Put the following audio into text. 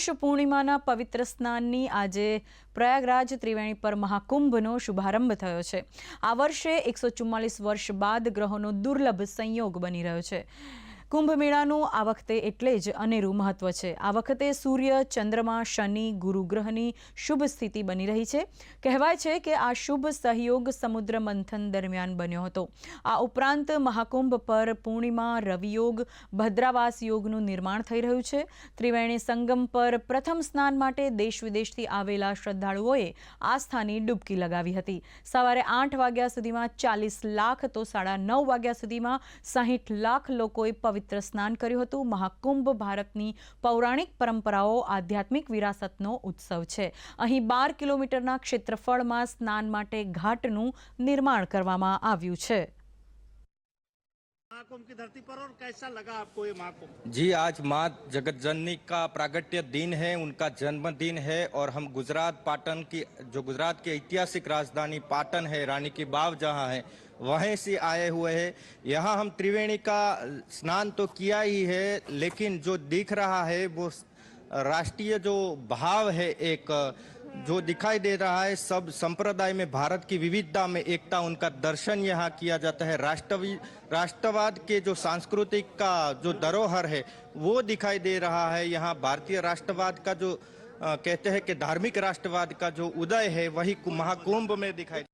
પૌષ પૂર્ણિમાના પવિત્ર સ્નાનની આજે પ્રયાગરાજ ત્રિવેણી પર મહાકુંભનો શુભારંભ થયો છે. આ વર્ષે એકસો ચુમ્માલીસ વર્ષ બાદ ગ્રહોનો દુર્લભ સંયોગ બની રહ્યો છે. કુંભ મેળાનું આ વખતે એટલે જ અનેરું મહત્વ છે. આ વખતે સૂર્ય, ચંદ્રમા, શનિ, ગુરુ ગ્રહની શુભ સ્થિતિ બની રહી છે. કહેવાય છે કે આ શુભ સહયોગ સમુદ્ર મંથન દરમિયાન બન્યો હતો. આ ઉપરાંત મહાકુંભ પર પૂર્ણિમા, રવિયોગ, ભદ્રાવાસ યોગનું નિર્માણ થઈ રહ્યું છે. ત્રિવેણી સંગમ પર પ્રથમ સ્નાન માટે દેશ વિદેશથી આવેલા શ્રદ્ધાળુઓએ આસ્થાની ડૂબકી લગાવી હતી. સવારે આઠ વાગ્યા સુધીમાં ચાલીસ લાખ તો સાડા નવ વાગ્યા સુધીમાં સાહીઠ લાખ લોકોએ પવિત્ર સ્નાન કર્યું હતું. મહાકુંભ ભારતની પૌરાણિક પરંપરાઓ આધ્યાત્મિક વિરાસતનો ઉત્સવ છે. અહીં બાર કિલોમીટરના ક્ષેત્રફળમાં સ્નાન માટે ઘાટનું નિર્માણ કરવામાં આવ્યું છે. महाकुंभ की धरती पर, और कैसा लगा आपको ये महाकुंभ जी, आज माँ जगत जननी का प्रागट्य दिन है, उनका जन्मदिन है, और हम गुजरात पाटन की, जो गुजरात की ऐतिहासिक राजधानी पाटन है, रानी की बाव जहाँ है, वहीं से आए हुए हैं। यहाँ हम त्रिवेणी का स्नान तो किया ही है, लेकिन जो दिख रहा है, वो राष्ट्रीय जो भाव है, एक जो दिखाई दे रहा है सब संप्रदाय में भारत की विविधता में एकता उनका दर्शन यहाँ किया जाता है। राष्ट्रवी राष्ट्रवाद के जो सांस्कृतिक का जो धरोहर है वो दिखाई दे रहा है। यहाँ भारतीय राष्ट्रवाद का जो आ, कहते हैं कि धार्मिक राष्ट्रवाद का जो उदय है वही महाकुंभ में दिखाई